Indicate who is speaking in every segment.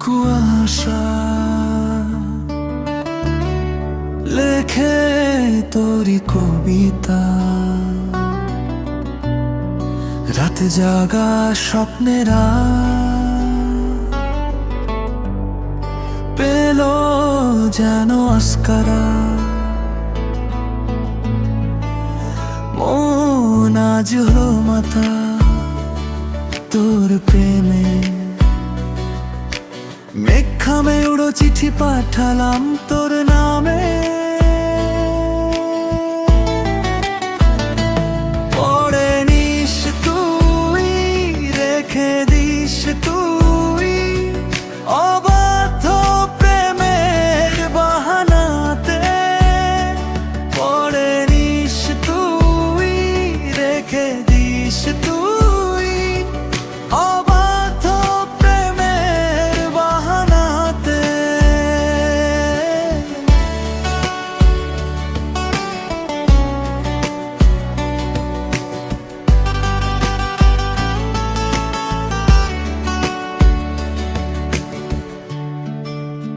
Speaker 1: কুয়াশা। লেখে তোরি কবিতা। রাতে জাগা স্বপ্নেরা পেল যেন অস্কারা মন আজ হলো মাতা তোর প্রেমে। মেঘামে উড়ো চিঠি পাঠালাম তোর নামে। পড়ে নিস তুই রেখে দিস তুই।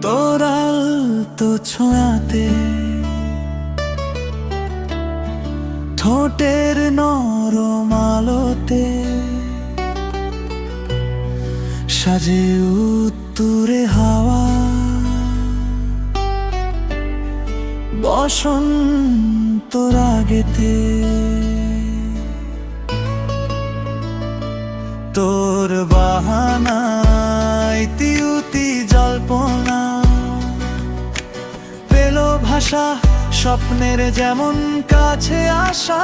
Speaker 1: তোরাল তো ছোঁয়াতে। ঠোঁটের নরম আলোতে। সাজে উত্তুরে হাওয়া। বসন্ত রাগেতে। তোর বাহানায় ভাষা স্বপ্নের যেমন কাছে আসা।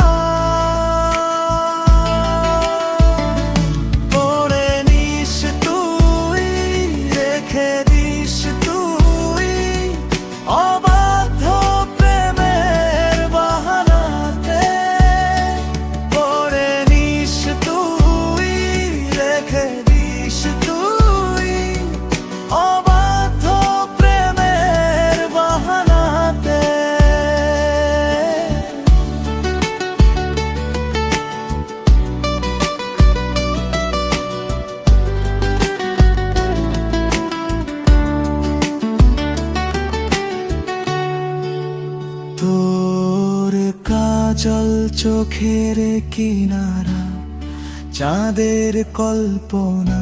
Speaker 1: কাজল চোখের কিনারা, চাঁদের কল্পনা,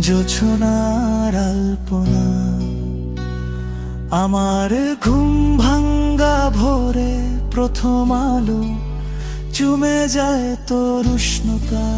Speaker 1: জোছনার আল্পনা। আমার ঘুম ভাঙ্গা ভোরে প্রথম আলো চুমে যায় তোর উষ্ণতা।